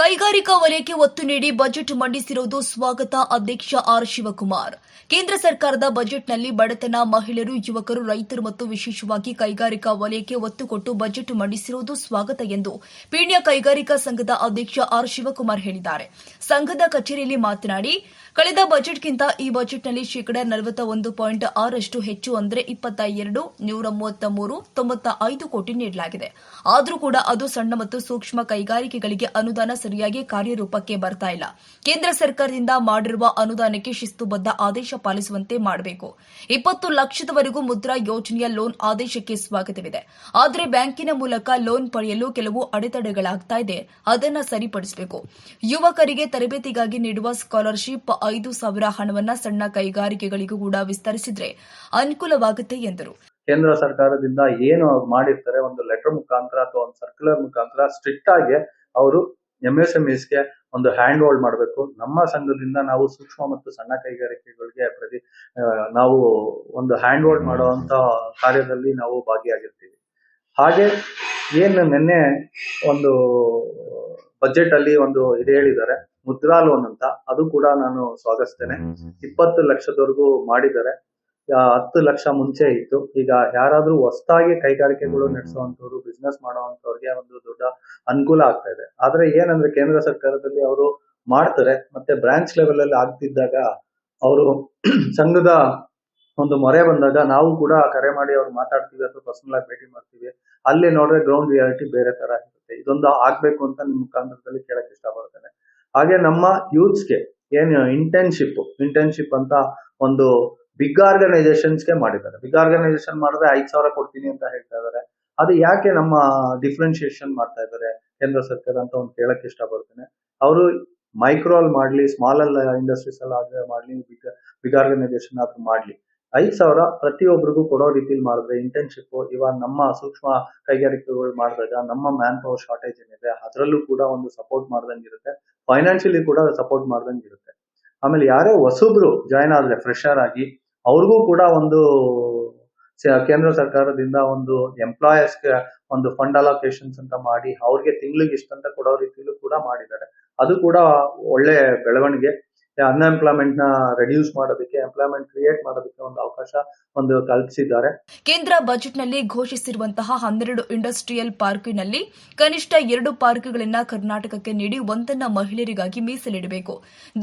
ಕೈಗಾರಿಕಾ ವಲಯಕ್ಕೆ ಒತ್ತು ನೀಡಿ ಬಜೆಟ್ ಮಂಡಿಸಿರುವುದು ಸ್ವಾಗತ ಅಧ್ಯಕ್ಷ ಆರ್ ಶಿವಕುಮಾರ್. ಕೇಂದ್ರ ಸರ್ಕಾರದ ಬಜೆಟ್ನಲ್ಲಿ ಬಡತನ, ಮಹಿಳೆಯರು, ಯುವಕರು, ರೈತರು ಮತ್ತು ವಿಶೇಷವಾಗಿ ಕೈಗಾರಿಕಾ ವಲಯಕ್ಕೆ ಒತ್ತು ಕೊಟ್ಟು ಬಜೆಟ್ ಮಂಡಿಸಿರುವುದು ಸ್ವಾಗತ ಎಂದು ಪೀಣ್ಯ ಕೈಗಾರಿಕಾ ಸಂಘದ ಅಧ್ಯಕ್ಷ ಆರ್ ಶಿವಕುಮಾರ್ ಹೇಳಿದ್ದಾರೆ. ಸಂಘದ ಕಚೇರಿಯಲ್ಲಿ ಮಾತನಾಡಿ ಕಳೆದ ಬಜೆಟ್ಗಿಂತ ಈ ಬಜೆಟ್ನಲ್ಲಿ ಶೇಕಡಾ ನಲವತ್ತ ಒಂದು ಪಾಯಿಂಟ್ ಆರಷ್ಟು ಹೆಚ್ಚು ಅಂದರೆ ಇಪ್ಪತ್ತ ಎರಡು ನೂರ ಮೂವತ್ತ ಮೂರು ತೊಂಬತ್ತ ಐದು ಕೋಟಿ ನೀಡಲಾಗಿದೆ. ಆದರೂ ಕೂಡ ಅದು ಸಣ್ಣ ಮತ್ತು ಸೂಕ್ಷ್ಮ ಕೈಗಾರಿಕೆಗಳಿಗೆ ಅನುದಾನ ಸರಿಯಾಗಿ ಕಾರ್ಯರೂಪಕ್ಕೆ ಬರ್ತಾ ಇಲ್ಲ. ಕೇಂದ್ರ ಸರ್ಕಾರದಿಂದ ಮಾಡಿರುವ ಅನುದಾನಕ್ಕೆ ಶಿಸ್ತುಬದ್ಧ ಆದೇಶ ಪಾಲಿಸುವಂತೆ ಮಾಡಬೇಕು. ಇಪ್ಪತ್ತು ಲಕ್ಷದವರೆಗೂ ಮುದ್ರಾ ಯೋಜನೆಯ ಲೋನ್ ಆದೇಶಕ್ಕೆ ಸ್ವಾಗತವಿದೆ. ಆದರೆ ಬ್ಯಾಂಕಿನ ಮೂಲಕ ಲೋನ್ ಪಡೆಯಲು ಕೆಲವು ಅಡೆತಡೆಗಳಾಗ್ತಾ ಇದೆ. ಅದನ್ನು ಸರಿಪಡಿಸಬೇಕು. ಯುವಕರಿಗೆ ತರಬೇತಿಗಾಗಿ ನೀಡುವ ಸ್ಕಾಲರ್ಶಿಪ್ ಐದು ಸಾವಿರ ಹಣವನ್ನ ಸಣ್ಣ ಕೈಗಾರಿಕೆಗಳಿಗೂ ಕೂಡ ವಿಸ್ತರಿಸಿದ್ರೆ ಅನುಕೂಲವಾಗುತ್ತೆ ಎಂದರು. ಕೇಂದ್ರ ಸರ್ಕಾರದಿಂದ ಏನು ಮಾಡಿರ್ತಾರೆ, ಒಂದು ಲೆಟರ್ ಮುಖಾಂತರ ಅಥವಾ ಒಂದು ಸರ್ಕ್ಯುಲರ್ ಮುಖಾಂತರ ಸ್ಟ್ರಿಕ್ಟ್ ಆಗಿ ಅವರು ಎಂ ಗೆ ಒಂದು ಹ್ಯಾಂಡ್ ಹೋಲ್ಡ್ ಮಾಡಬೇಕು. ನಮ್ಮ ಸಂಘದಿಂದ ನಾವು ಸೂಕ್ಷ್ಮ ಮತ್ತು ಸಣ್ಣ ಕೈಗಾರಿಕೆಗಳಿಗೆ ಪ್ರತಿ ನಾವು ಒಂದು ಹ್ಯಾಂಡ್ ಹೋಲ್ಡ್ ಮಾಡುವಂತ ಕಾರ್ಯದಲ್ಲಿ ನಾವು ಭಾಗಿಯಾಗಿರ್ತೀವಿ. ಹಾಗೆ ಏನು ನಿನ್ನೆ ಒಂದು ಬಜೆಟ್ ಅಲ್ಲಿ ಒಂದು ಇದು ಹೇಳಿದ್ದಾರೆ. ಮುದ್ರಾ ಲೋನ್ ಅಂತ ಅದು ಕೂಡ ನಾನು ಸ್ವಾಗತಿಸ್ತೇನೆ. ಇಪ್ಪತ್ತು ಲಕ್ಷದವರೆಗೂ ಮಾಡಿದ್ದಾರೆ. ಹತ್ತು ಲಕ್ಷ ಮುಂಚೆ ಇತ್ತು. ಈಗ ಯಾರಾದ್ರೂ ಹೊಸದಾಗಿ ಕೈಗಾರಿಕೆಗಳು ನಡೆಸುವಂತವ್ರು ಬಿಸ್ನೆಸ್ ಮಾಡುವಂತವ್ರಿಗೆ ಒಂದು ದೊಡ್ಡ ಅನುಕೂಲ ಆಗ್ತಾ ಇದೆ. ಆದ್ರೆ ಏನಂದ್ರೆ ಕೇಂದ್ರ ಸರ್ಕಾರದಲ್ಲಿ ಅವರು ಮಾಡ್ತಾರೆ ಮತ್ತೆ ಬ್ರಾಂಚ್ ಲೆವೆಲ್ ಅಲ್ಲಿ ಆಗ್ತಿದ್ದಾಗ ಅವರು ಸಂಘದ ಒಂದು ಮೊರೆ ಬಂದಾಗ ನಾವು ಕೂಡ ಕರೆ ಮಾಡಿ ಅವ್ರು ಮಾತಾಡ್ತೀವಿ ಅಥವಾ ಪರ್ಸನಲ್ ಆಗಿ ಭೇಟಿ ಮಾಡ್ತೀವಿ. ಅಲ್ಲಿ ನೋಡಿದ್ರೆ ಗ್ರೌಂಡ್ ರಿಯಾಲಿಟಿ ಬೇರೆ ತರ ಇರುತ್ತೆ. ಇದೊಂದು ಆಗ್ಬೇಕು ಅಂತ ನಿಮ್ ಮುಖಾಂತರದಲ್ಲಿ ಕೇಳಕ್ ಇಷ್ಟಪಡ್ತೇನೆ. ಹಾಗೆ ನಮ್ಮ ಯೂತ್ಸ್ಗೆ ಏನು ಇಂಟರ್ನ್ಶಿಪ್ ಇಂಟರ್ನ್ಶಿಪ್ ಅಂತ ಒಂದು ಬಿಗ್ ಆರ್ಗನೈಸೇಷನ್ಸ್ಗೆ ಮಾಡಿದ್ದಾರೆ. ಬಿಗ್ ಆರ್ಗನೈಸೇಷನ್ ಮಾಡಿದ್ರೆ ಐದು ಸಾವಿರ ಕೊಡ್ತೀನಿ ಅಂತ ಹೇಳ್ತಾ ಇದ್ದಾರೆ. ಅದು ಯಾಕೆ ನಮ್ಮ ಡಿಫ್ರೆನ್ಶಿಯೇಷನ್ ಮಾಡ್ತಾ ಇದ್ದಾರೆ ಕೇಂದ್ರ ಸರ್ಕಾರ ಅಂತ ಒಂದು ಕೇಳಕ್ ಇಷ್ಟಪಡ್ತೇನೆ. ಅವರು ಮೈಕ್ರೋ ಅಲ್ಲಿ ಮಾಡ್ಲಿ ಸ್ಮಾಲ್ ಅಲ್ಲಿ ಇಂಡಸ್ಟ್ರೀಸ್ ಅಲ್ಲಿ ಮಾಡ್ಲಿ ಬಿಗ್ ಬಿಗ್ ಆರ್ಗನೈಸೇಷನ್ ಆದ್ರೂ ಮಾಡ್ಲಿ. ಐದು ಸಾವಿರ ಪ್ರತಿಯೊಬ್ಬರಿಗೂ ಕೊಡೋ ರೀತಿಲಿ ಮಾಡಿದ್ರೆ ಇಂಟರ್ನ್ಶಿಪ್ ಇವಾಗ ನಮ್ಮ ಸೂಕ್ಷ್ಮ ಕೈಗಾರಿಕೆಗಳು ಮಾಡಿದಾಗ ನಮ್ಮ ಮ್ಯಾನ್ ಪವರ್ ಶಾರ್ಟೇಜ್ ಏನಿದೆ, ಅದರಲ್ಲೂ ಕೂಡ ಒಂದು ಸಪೋರ್ಟ್ ಮಾಡ್ದಂಗೆ ಇರುತ್ತೆ. ಫೈನಾನ್ಷಿಯಲಿ ಕೂಡ ಸಪೋರ್ಟ್ ಮಾಡ್ದಂಗೆ ಇರುತ್ತೆ. ಆಮೇಲೆ ಯಾರೇ ಹೊಸಬ್ರು ಜಾಯ್ನ್ ಆದ್ರೆ ಫ್ರೆಶರ್ ಆಗಿ ಅವ್ರಿಗೂ ಕೂಡ ಒಂದು ಕೇಂದ್ರ ಸರ್ಕಾರದಿಂದ ಒಂದು ಎಂಪ್ಲಾಯರ್ಸ್ಗೆ ಒಂದು ಫಂಡ್ ಅಲೋಕೇಶನ್ಸ್ ಅಂತ ಮಾಡಿ ಅವ್ರಿಗೆ ತಿಂಗಳಿಗೆ ಇಷ್ಟಂತ ಕೊಡೋ ರೀತಿಲೂ ಕೂಡ ಮಾಡಿದ್ದಾರೆ. ಅದು ಕೂಡ ಒಳ್ಳೆ ಬೆಳವಣಿಗೆ. ಅನ್ಎಂಪ್ಲಾಯ್ಮೆಂಟ್ನ ರೆಡ್ಯೂಸ್ ಮಾಡೋದಕ್ಕೆ ಎಂಪ್ಲಾಯ್ಮೆಂಟ್ ಕ್ರಿಯೇಟ್ ಮಾಡೋದಕ್ಕೆ ಒಂದು ಅವಕಾಶ ಒಂದು ಕಲ್ಪಿಸಿದ್ದಾರೆ. ಕೇಂದ್ರ ಬಜೆಟ್ನಲ್ಲಿ ಘೋಷಿಸಿರುವಂತಹ ಹನ್ನೆರಡು ಇಂಡಸ್ಟ್ರಿಯಲ್ ಪಾರ್ಕಿನಲ್ಲಿ ಕನಿಷ್ಠ ಎರಡು ಪಾರ್ಕ್ಗಳನ್ನ ಕರ್ನಾಟಕಕ್ಕೆ ನೀಡಿ ಒಂದನ್ನ ಮಹಿಳೆಯರಿಗಾಗಿ ಮೀಸಲಿಡಬೇಕು.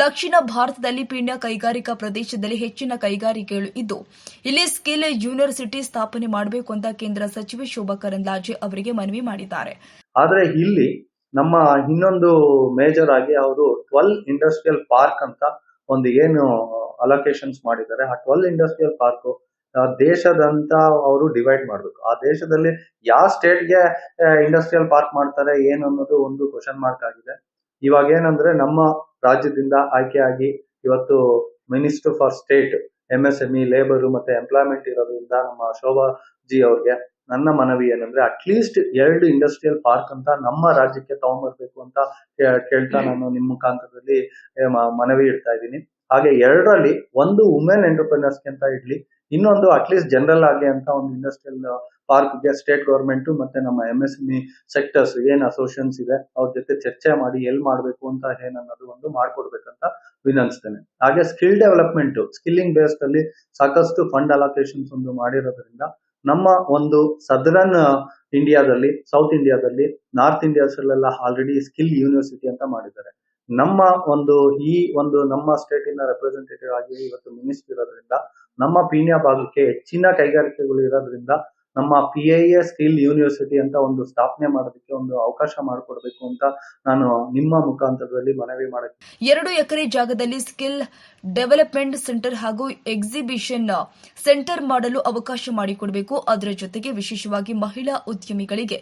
ದಕ್ಷಿಣ ಭಾರತದಲ್ಲಿ ಪೀಣ್ಯ ಕೈಗಾರಿಕಾ ಪ್ರದೇಶದಲ್ಲಿ ಹೆಚ್ಚಿನ ಕೈಗಾರಿಕೆಗಳು ಇದ್ದು ಇಲ್ಲಿ ಸ್ಕಿಲ್ ಯೂನಿವರ್ಸಿಟಿ ಸ್ಥಾಪನೆ ಮಾಡಬೇಕು ಅಂತ ಕೇಂದ್ರ ಸಚಿವ ಶೋಭಾ ಕರಂದ್ಲಾಜೆ ಅವರಿಗೆ ಮನವಿ ಮಾಡಿದ್ದಾರೆ. ಆದರೆ ಇಲ್ಲಿ ನಮ್ಮ ಇನ್ನೊಂದು ಮೇಜರ್ ಆಗಿ ಅವರು ಟ್ವೆಲ್ ಇಂಡಸ್ಟ್ರಿಯಲ್ ಪಾರ್ಕ್ ಅಂತ ಒಂದು ಏನು ಅಲೋಕೇಶನ್ಸ್ ಮಾಡಿದ್ದಾರೆ. ಆ ಟ್ವೆಲ್ ಇಂಡಸ್ಟ್ರಿಯಲ್ ಪಾರ್ಕ್ ದೇಶದಂತ ಅವರು ಡಿವೈಡ್ ಮಾಡಬೇಕು. ಆ ದೇಶದಲ್ಲಿ ಯಾವ ಸ್ಟೇಟ್ಗೆ ಇಂಡಸ್ಟ್ರಿಯಲ್ ಪಾರ್ಕ್ ಮಾಡ್ತಾರೆ, ಏನು ಅನ್ನೋದು ಒಂದು ಕ್ವಶನ್ ಮಾರ್ಕ್ ಆಗಿದೆ. ಇವಾಗ ಏನಂದ್ರೆ ನಮ್ಮ ರಾಜ್ಯದಿಂದ ಆಯ್ಕೆಯಾಗಿ ಇವತ್ತು minister for state M S M E labour ಮತ್ತೆ ಎಂಪ್ಲಾಯ್ಮೆಂಟ್ ಇರೋದ್ರಿಂದ ನಮ್ಮ ಶೋಭಾ ಜಿ ಅವ್ರಿಗೆ ನನ್ನ ಮನವಿ ಏನಂದ್ರೆ ಅಟ್ಲೀಸ್ಟ್ ಎರಡು ಇಂಡಸ್ಟ್ರಿಯಲ್ ಪಾರ್ಕ್ ಅಂತ ನಮ್ಮ ರಾಜ್ಯಕ್ಕೆ ತಗೊಂಡ್ಬರ್ಬೇಕು ಅಂತ ಕೇಳ್ತಾ ನಾನು ನಿಮ್ಮ ಮುಖಾಂತರದಲ್ಲಿ ಮನವಿ ಇಡ್ತಾ ಇದ್ದೀನಿ. ಹಾಗೆ ಎರಡರಲ್ಲಿ ಒಂದು ವುಮೆನ್ ಎಂಟರ್ಪ್ರಿನರ್ಸ್ ಅಂತ ಇಡ್ಲಿ ಇನ್ನೊಂದು ಅಟ್ಲೀಸ್ಟ್ ಜನರಲ್ ಆಗಿ ಅಂತ ಒಂದು ಇಂಡಸ್ಟ್ರಿಯಲ್ ಪಾರ್ಕ್ಗೆ ಸ್ಟೇಟ್ ಗವರ್ಮೆಂಟ್ ಮತ್ತೆ ನಮ್ಮ M S M E sectors ಏನ್ ಅಸೋಸಿಯೇಷನ್ಸ್ ಇದೆ ಅವ್ರ ಜೊತೆ ಚರ್ಚೆ ಮಾಡಿ ಎಲ್ಲಿ ಮಾಡಬೇಕು ಅಂತ ಏನನ್ನೋದು ಒಂದು ಮಾಡ್ಕೊಡ್ಬೇಕಂತ ವಿನಂತಿಸ್ತೇನೆ. ಹಾಗೆ ಸ್ಕಿಲ್ ಡೆವಲಪ್ಮೆಂಟ್ ಸ್ಕಿಲ್ಲಿಂಗ್ ಬೇಸ್ಡ್ ಅಲ್ಲಿ ಸಾಕಷ್ಟು ಫಂಡ್ ಅಲೋಕೇಶನ್ಸ್ ಒಂದು ಮಾಡಿರೋದ್ರಿಂದ ನಮ್ಮ ಒಂದು ಸದರನ್ ಇಂಡಿಯಾದಲ್ಲಿ ಸೌತ್ ಇಂಡಿಯಾದಲ್ಲಿ ನಾರ್ತ್ ಇಂಡಿಯಾಸಲ್ಲೆಲ್ಲ ಆಲ್ರೆಡಿ ಸ್ಕಿಲ್ ಯೂನಿವರ್ಸಿಟಿ ಅಂತ ಮಾಡಿದ್ದಾರೆ. ನಮ್ಮ ಒಂದು ಈ ಒಂದು ನಮ್ಮ ಸ್ಟೇಟಿನ ರೆಪ್ರೆಸೆಂಟೇಟಿವ್ ಆಗಿ ಇವತ್ತು ಮಿನಿಸ್ಟರ್ ಇರೋದ್ರಿಂದ, ನಮ್ಮ ಪೀಣ್ಯ ಭಾಗಕ್ಕೆ ಹೆಚ್ಚಿನ ಕೈಗಾರಿಕೆಗಳು ಇರೋದ್ರಿಂದ ನಮ್ಮ P I A skill university ಅಂತ ಒಂದು ಸ್ಥಾಪನೆ ಮಾಡೋದಕ್ಕೆ ಒಂದು ಅವಕಾಶ ಮಾಡಿಕೊಡ್ಬೇಕು ಅಂತ ನಾನು ನಿಮ್ಮ ಮುಖಾಂತರದಲ್ಲಿ ಮನವಿ ಮಾಡಕ್ಕೆ ಎರಡು ಎಕರೆ ಜಾಗದಲ್ಲಿ ಸ್ಕಿಲ್ ಡೆವಲಪ್ಮೆಂಟ್ ಸೆಂಟರ್ ಹಾಗೂ ಎಕ್ಸಿಬಿಷನ್ ಸೆಂಟರ್ ಮಾಡಲು ಅವಕಾಶ ಮಾಡಿಕೊಡಬೇಕು. ಅದರ ಜೊತೆಗೆ ವಿಶೇಷವಾಗಿ ಮಹಿಳಾ ಉದ್ಯಮಿಗಳಿಗೆ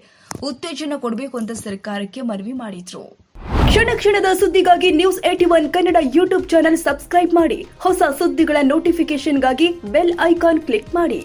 ಉತ್ತೇಜನ ಕೊಡಬೇಕು ಅಂತ ಸರ್ಕಾರಕ್ಕೆ ಮನವಿ ಮಾಡಿದ್ರು. ಕ್ಷಣ ಕ್ಷಣದ ಸುದ್ದಿಗಾಗಿ news eighty one Kannada YouTube channel subscribe ಮಾಡಿ. ಹೊಸ ಸುದ್ದಿಗಳ ನೋಟಿಫಿಕೇಶನ್ಗಾಗಿ ಬೆಲ್ ಐಕಾನ್ ಕ್ಲಿಕ್ ಮಾಡಿ.